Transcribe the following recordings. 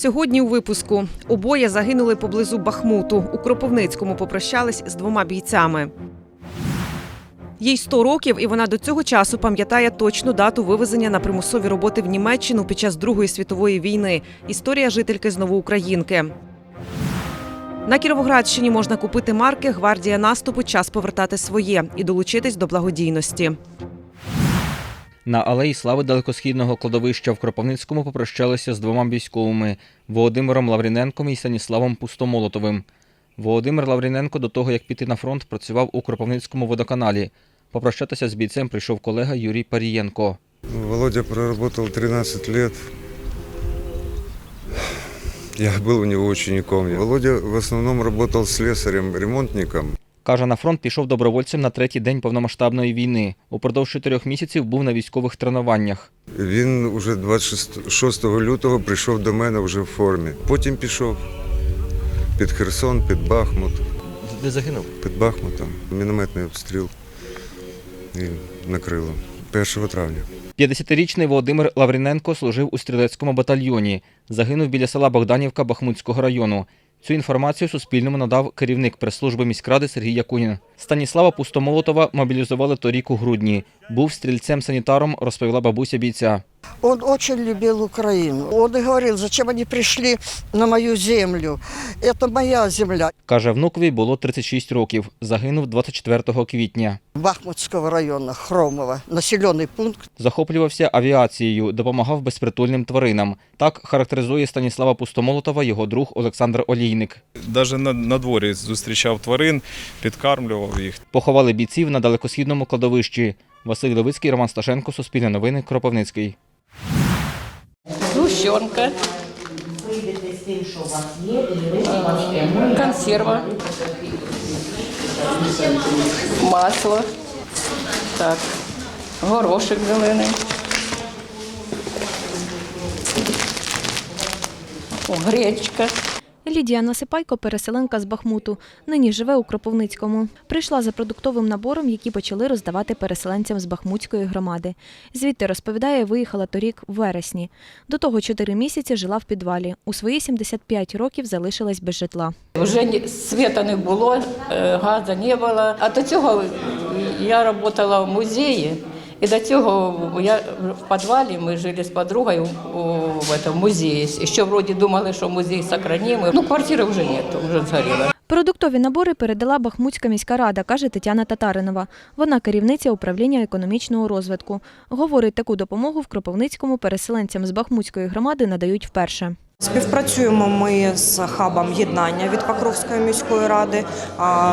Сьогодні у випуску обоє загинули поблизу Бахмуту. У Кропивницькому попрощались з двома бійцями. Їй 100 років, і вона до цього часу пам'ятає точну дату вивезення на примусові роботи в Німеччину під час Другої світової війни. Історія жительки з Новоукраїнки. На Кіровоградщині можна купити марки Гвардія наступу. Час повертати своє і долучитись до благодійності. На алеї слави далекосхідного кладовища в Кропивницькому попрощалися з двома військовими Володимиром Лавріненком і Станіславом Пустомолотовим. Володимир Лавріненко до того, як піти на фронт, працював у Кропивницькому водоканалі. Попрощатися з бійцем прийшов колега Юрій Парієнко. Володя проработал 13 лет. Я был у него учеником. Володя в основном работал слесарем, ремонтником. Каже, на фронт пішов добровольцем на третій день повномасштабної війни. Упродовж чотирьох місяців був на військових тренуваннях. Він уже 26 лютого прийшов до мене вже в формі. Потім пішов під Херсон, під Бахмут. Де загинув? Під Бахмутом мінометний обстріл і накрило 1 травня. 50-річний Володимир Лавріненко служив у стрілецькому батальйоні. Загинув біля села Богданівка Бахмутського району. Цю інформацію Суспільному надав керівник прес-служби міськради Сергій Якунін. Станіслава Пустомолотова мобілізували торік у грудні. Був стрільцем-санітаром, розповіла бабуся бійця. Он очень любил Украину. Он и говорил, зачем они пришли на мою землю. Это моя земля. Каже, внукові було 36 років. Загинув 24 квітня. Бахмутского района, Хромова, населенный пункт. Захоплювався авіацією, допомагав безпритульним тваринам. Так характеризує Станіслава Пустомолотова його друг Олександр Олійник. Навіть на, на дворі зустрічав тварин, підкармлював їх. Поховали бійців на далекосхідному кладовищі. Василь Левицький, Роман Сташенко, Суспільне новини, Кропивницький. Сгущенка. Консерва. Масло. Так. Горошек зелений. Гречка. Лідія Насипайко, переселенка з Бахмуту, нині живе у Кропивницькому. Прийшла за продуктовим набором, який почали роздавати переселенцям з Бахмутської громади. Звідти розповідає, виїхала торік в вересні. До того чотири місяці жила в підвалі. У свої 75 років залишилась без житла. Вже світа не було, е, газу не було. А до цього я працювала в музеї. І до цього я в підвалі, ми жили з подругою у, в этом музеї. І ще вроді думали, що музей сохранимо. Ну, квартири вже нету, вже згоріла. Продуктові набори передала Бахмутська міська рада, каже Тетяна Татаринова. Вона керівниця управління економічного розвитку. Говорить, таку допомогу в Кропивницькому переселенцям з Бахмутської громади надають вперше. Співпрацюємо ми з хабом єднання від Покровської міської ради,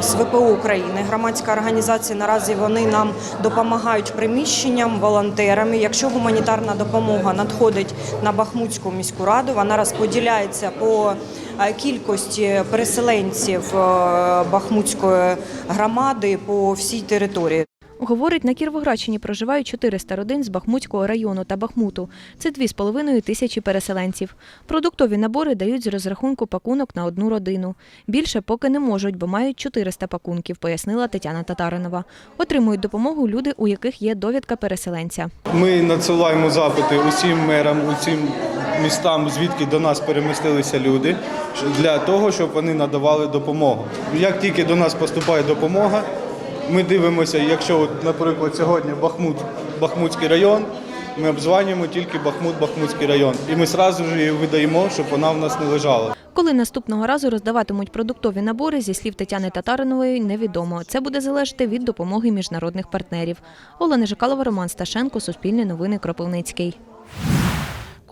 з ВПО України. Громадська організація наразі вони нам допомагають приміщенням, волонтерами. Якщо гуманітарна допомога надходить на Бахмутську міську раду, вона розподіляється по е, кількості переселенців е, Бахмутської громади по всій території. Говорить, на Кіровоградщині проживають 400 родин з Бахмутського району та Бахмуту. Це 2,5 тисячі переселенців. Продуктові набори дають з розрахунку пакунок на одну родину. Більше поки не можуть, бо мають 400 пакунків, пояснила Тетяна Татаринова. Отримують допомогу люди, у яких є довідка переселенця. Ми надсилаємо запити усім мерам, усім містам, звідки до нас перемістилися люди, для того, щоб вони надавали допомогу. Як тільки до нас поступає допомога, ми дивимося, якщо, от, наприклад, сьогодні Бахмут, Бахмутський район, ми обзванюємо тільки Бахмут, Бахмутський район. І ми одразу ж її видаємо, щоб вона в нас не лежала. Коли наступного разу роздаватимуть продуктові набори, зі слів Тетяни Татаринової, невідомо. Це буде залежати від допомоги міжнародних партнерів. Олена Жикалова, Роман Сташенко, Суспільне новини, Кропивницький.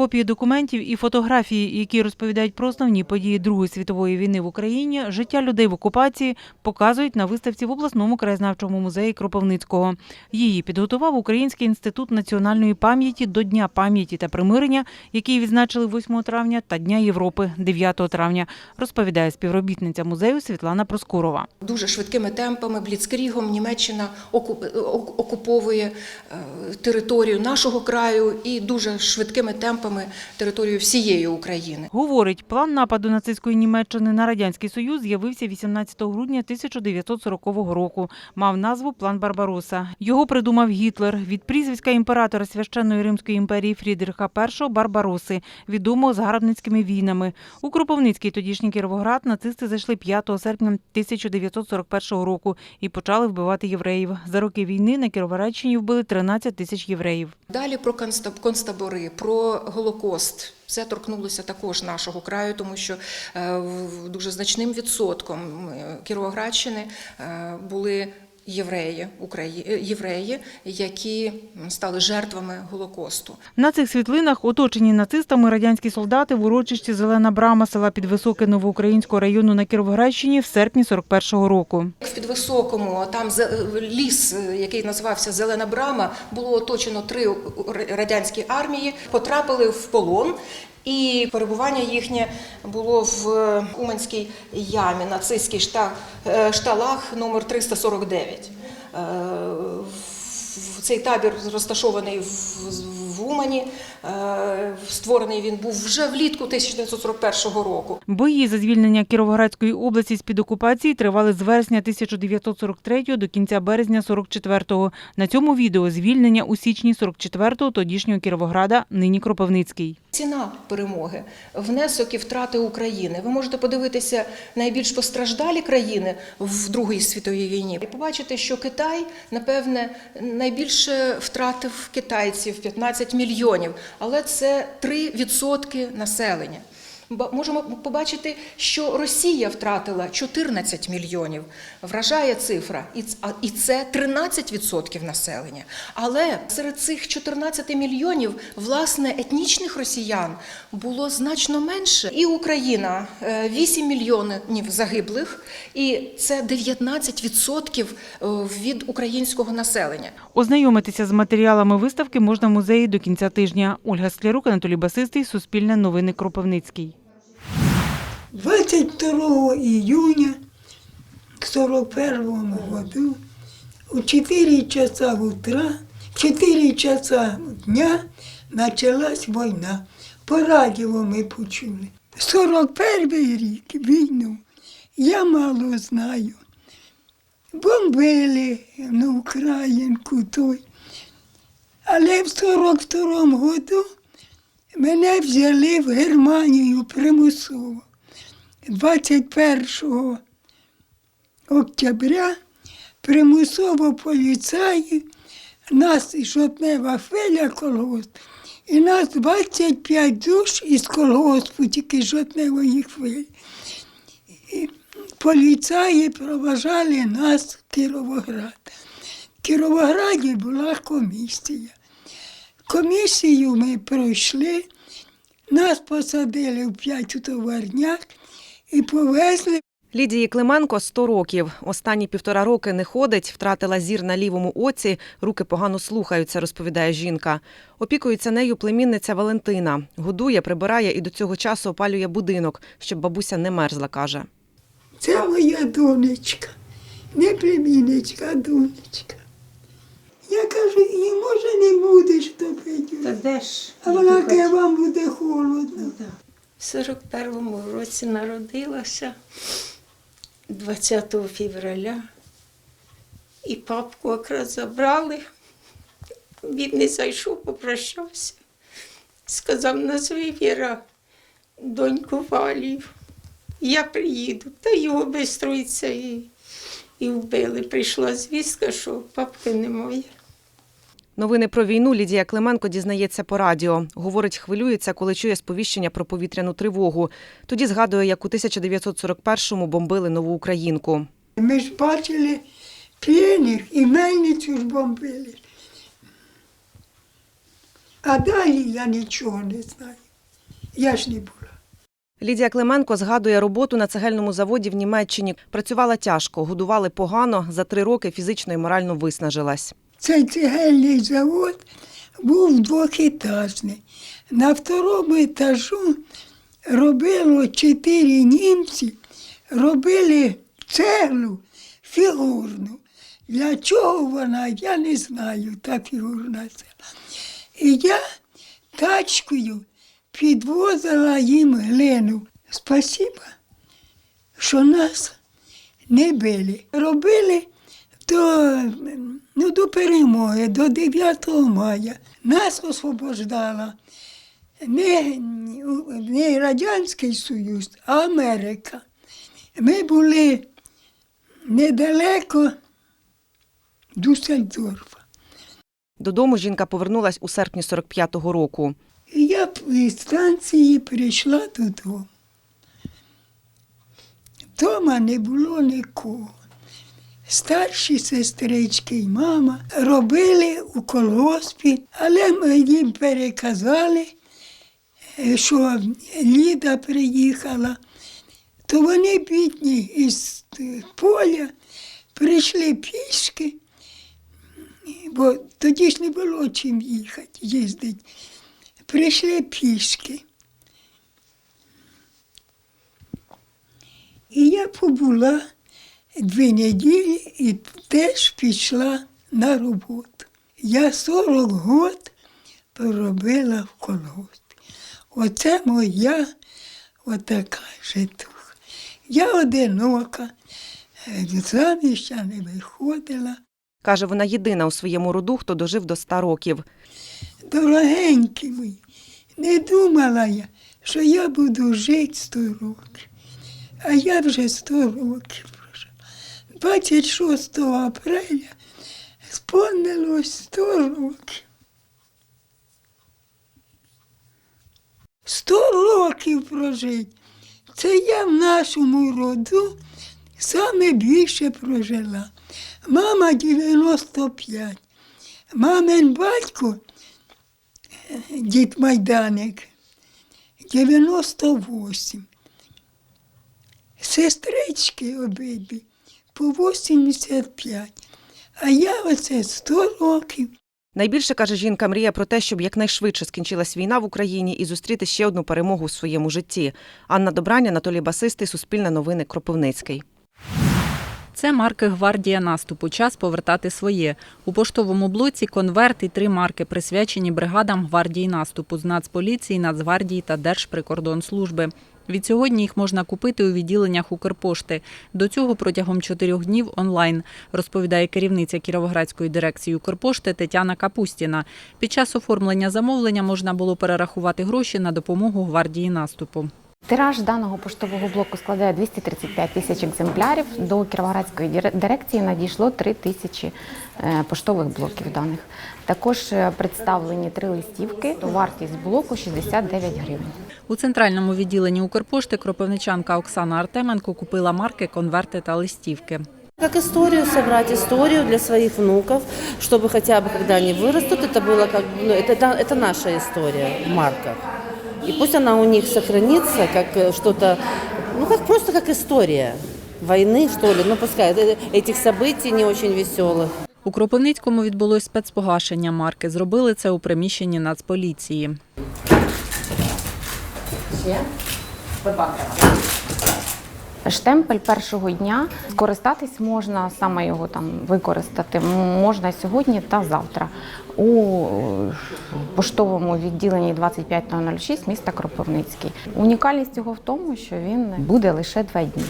Копії документів і фотографії, які розповідають про основні події Другої світової війни в Україні, життя людей в окупації показують на виставці в обласному краєзнавчому музеї Кропивницького. Її підготував Український інститут національної пам'яті до Дня пам'яті та примирення, який відзначили 8 травня, та Дня Європи 9 травня, розповідає співробітниця музею Світлана Проскурова. Дуже швидкими темпами, бліцкрігом Німеччина окуп- окуповує е, територію нашого краю і дуже швидкими темпами окупантами територію всієї України. Говорить, план нападу нацистської Німеччини на Радянський Союз з'явився 18 грудня 1940 року. Мав назву План Барбароса. Його придумав Гітлер від прізвиська імператора Священної Римської імперії Фрідріха І Барбароси, відомого загарбницькими війнами. У Кропивницький тодішній Кіровоград нацисти зайшли 5 серпня 1941 року і почали вбивати євреїв. За роки війни на Кіровоградщині вбили 13 тисяч євреїв. Далі про концтабори, про Голокост. Це торкнулося також нашого краю, тому що е, дуже значним відсотком е, Кіровоградщини е, були євреї, Украї... е, євреї, які стали жертвами Голокосту. На цих світлинах оточені нацистами радянські солдати в урочищі Зелена Брама села Підвисоке Новоукраїнського району на Кіровоградщині в серпні 41-го року. В Підвисокому там ліс, який називався Зелена Брама, було оточено три радянські армії, потрапили в полон. І перебування їхнє було в Уманській ямі, нацистський шта- е, шталах номер 349. Цей табір розташований в- в Умані. Е, Створений він був вже влітку 1941 року. Бої за звільнення Кіровоградської області з-під окупації тривали з вересня 1943 до кінця березня 44-го. На цьому відео звільнення у січні 44-го тодішнього Кіровограда, нині Кропивницький. Ціна перемоги, внесок і втрати України. Ви можете подивитися найбільш постраждалі країни в Другій світовій війні і побачити, що Китай, напевне, найбільше втратив китайців 15 мільйонів, але це 3% населення. Можемо побачити, що Росія втратила 14 мільйонів. Вражає цифра, і це 13% населення. Але серед цих 14 мільйонів власне етнічних росіян було значно менше. І Україна е, 8 мільйонів загиблих, і це 19% е, від українського населення. Ознайомитися з матеріалами виставки можна в музеї до кінця тижня. Ольга Склярук, Анатолій Басистий, Суспільне новини Кропивницький. 22 июня к 41 году в 4 часа утра, в 4 часа дня началась війна. По радіо ми почули. 41 рік війну я мало знаю. Бомбили на Українку той. Але в 42-му году мене взяли в Германію примусово. 21 октября примусово поліцаї, нас і жовтнева хвиля колгосп, і нас 25 душ із колгоспу, тільки жовтневої хвилі. І поліцаї проважали нас в Кіровоград. В Кіровограді була комісія. Комісію ми пройшли, нас посадили в п'ять товарняк і повезли. Лідії Клименко 100 років. Останні півтора роки не ходить, втратила зір на лівому оці, руки погано слухаються, розповідає жінка. Опікується нею племінниця Валентина. Годує, прибирає і до цього часу опалює будинок, щоб бабуся не мерзла, каже. Це моя донечка, не племінничка, а донечка. Я кажу, і може не будеш топити. Та де ж? А вона каже, вам буде холодно. В 41-му році народилася 20 февраля. І папку якраз забрали. Він не зайшов, попрощався. Сказав, назви Віра, доньку Валію. Я приїду. Та його швидко і, і вбили. Прийшла звістка, що папки немає. Новини про війну Лідія Клименко дізнається по радіо. Говорить, хвилюється, коли чує сповіщення про повітряну тривогу. Тоді згадує, як у 1941-му бомбили нову українку. Ми ж бачили п'яних і мельницю ж бомбили. А далі я нічого не знаю. Я ж не була. Лідія Клименко згадує роботу на цегельному заводі в Німеччині. Працювала тяжко, годували погано. За три роки фізично і морально виснажилась. Цей цегельний завод був двохетажний. На второму етажу робило чотири німці, робили цеглу фігурну. Для чого вона, я не знаю, та фігурна цегла. І я тачкою підвозила їм глину. Спасіба, що нас не били. Робили до, ну, до перемоги, до 9 мая. Нас освобождала не, не Радянський Союз, а Америка. Ми були недалеко Дюссельдорфа. Додому жінка повернулась у серпні 45-го року. І я із станції прийшла додому. Дома не було нікого. Старші сестрички і мама робили у колгоспі, але ми їм переказали, е, що Ліда приїхала, то вони бідні із поля прийшли пішки, бо тоді ж не було чим їхати, їздити. Прийшли пішки. І я побула дві неділі і теж пішла на роботу. Я 40 год проробила в колгоспі. Оце моя отака житуха. Я одинока, е, заміж я не виходила. Каже, вона єдина у своєму роду, хто дожив до 100 років. Дорогенькі мої, не думала я, що я буду жити 100 років. А я вже 100 років. 26 апреля сповнилось 100 років. 100 років прожити. Це я в нашому роду саме більше прожила. Мама 95. Мамин батько дід Майданик 98. Сестрички обидві по 85. А я оце 100 років. Найбільше каже жінка, мріє про те, щоб якнайшвидше скінчилась війна в Україні і зустріти ще одну перемогу в своєму житті. Анна Добрань, Анатолій Басистий, Суспільне новини, Кропивницький. Це марки Гвардія наступу. Час повертати своє. У поштовому блоці конверт і три марки, присвячені бригадам гвардії наступу з Нацполіції, Нацгвардії та Держприкордонслужби. Від сьогодні їх можна купити у відділеннях Укрпошти. До цього протягом чотирьох днів онлайн, розповідає керівниця Кіровоградської дирекції Укрпошти Тетяна Капустіна. Під час оформлення замовлення можна було перерахувати гроші на допомогу гвардії наступу. Тираж даного поштового блоку складає 235 тисяч екземплярів. До Кіровоградської дир- дирекції надійшло 3 тисячі е, поштових блоків даних. Також е, представлені три листівки. Вартість блоку 69 гривень. У центральному відділенні Укрпошти кропивничанка Оксана Артеменко купила марки, конверти та листівки. Как историю собрать, историю для своих внуков, чтобы хотя бы, когда они вырастут, это было как, ну, это, это, это наша история в марках. И пусть она у них сохранится, как э, что-то, ну, как просто как история войны, что ли, ну, пускай, э, этих событий не очень веселых. У Кропивницькому відбулось спецпогашення марки. Зробили це у приміщенні Нацполіції. Штемпель першого дня скористатись можна, саме його там використати можна сьогодні та завтра у поштовому відділенні 25006 міста Кропивницький. Унікальність його в тому, що він буде лише два дні.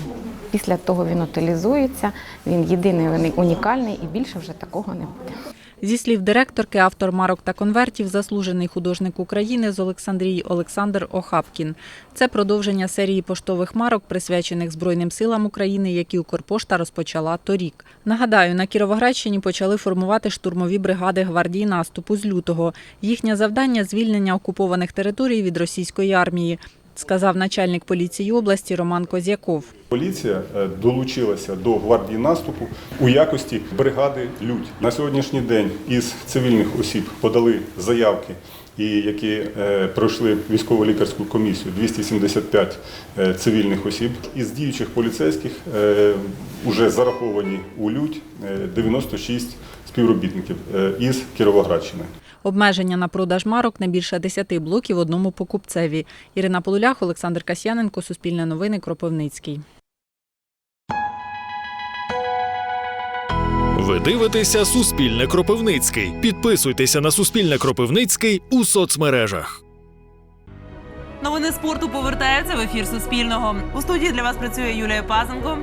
Після того він утилізується, він єдиний, унікальний і більше вже такого не буде. Зі слів директорки, автор марок та конвертів, заслужений художник України з Олександрії Олександр Охапкін. Це продовження серії поштових марок, присвячених Збройним силам України, які Укрпошта розпочала торік. Нагадаю, на Кіровоградщині почали формувати штурмові бригади гвардії наступу з лютого. Їхнє завдання звільнення окупованих територій від російської армії, сказав начальник поліції області Роман Козяков. Поліція е, долучилася до гвардії наступу у якості бригади Людь. На сьогоднішній день із цивільних осіб подали заявки, і які е, пройшли військово-лікарську комісію 275 е, цивільних осіб. Із діючих поліцейських вже зараховані у Людь е, 96 співробітників із Кіровоградщини. Обмеження на продаж марок не більше 10 блоків одному покупцеві. Ірина Полулях, Олександр Касьяненко, Суспільне новини, Кропивницький. Ви дивитеся Суспільне Кропивницький. Підписуйтеся на Суспільне Кропивницький у соцмережах. Новини спорту повертаються в ефір Суспільного. У студії для вас працює Юлія Пазенко.